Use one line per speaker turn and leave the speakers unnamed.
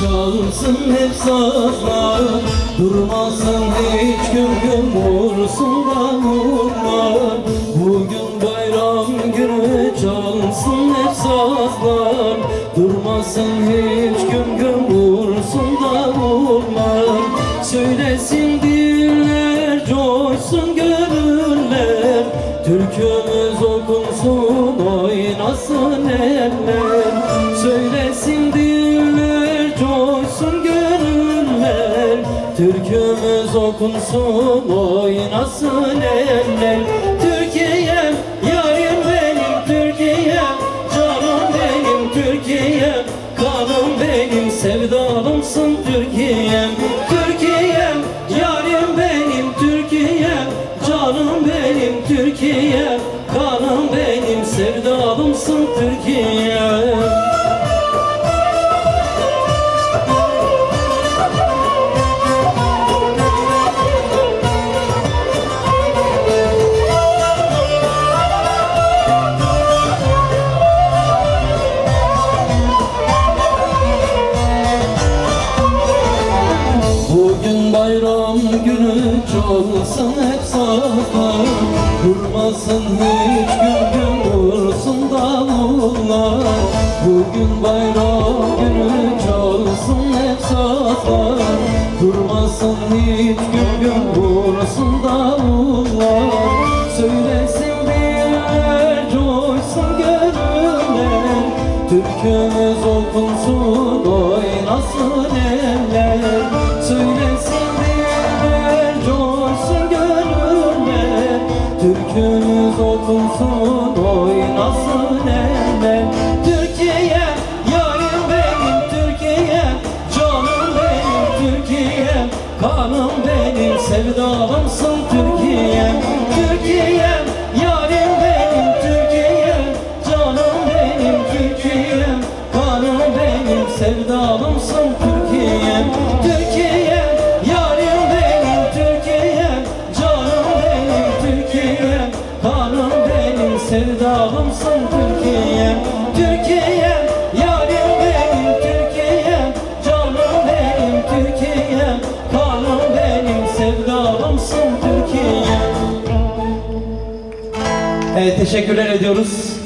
çalsın hep sazlar. Durmasın hiç gün gün vursun davullar Bugün bayram günü çalsın hep sazlar. Durmasın hiç gün gün vursun davullar Söylesin diller coşsun gönüller. Türkümüz okunsun oynasın eller Türkümüz okunsun oynasın eller? Türkiye'm yarim benim Türkiye'm Canım benim Türkiye'm çalsın hep sazlar Durmasın hiç gün gün vursun davullar. Bugün bayram günü çalsın hep sazlar Durmasın hiç gün gün vursun davullar. Söylesin diller coşsun gönüller. Türkümüz okunsun oynasın eller Türkümüz okunsun oynasın eller Türkiye'm yarim benim Türkiye'm Canım benim Türkiye'm Kanım benim sevdalımsın Türkiye'm Türkiye'm yarim benim Türkiye'm Canım benim Türkiye'm Kanım benim sevdalımsın sevdalımsın Türkiye'm Türkiye'm yarim benim Türkiye'm Canım benim Türkiye'm Kanım benim sevdalımsın Türkiye'm Evet teşekkürler ediyoruz.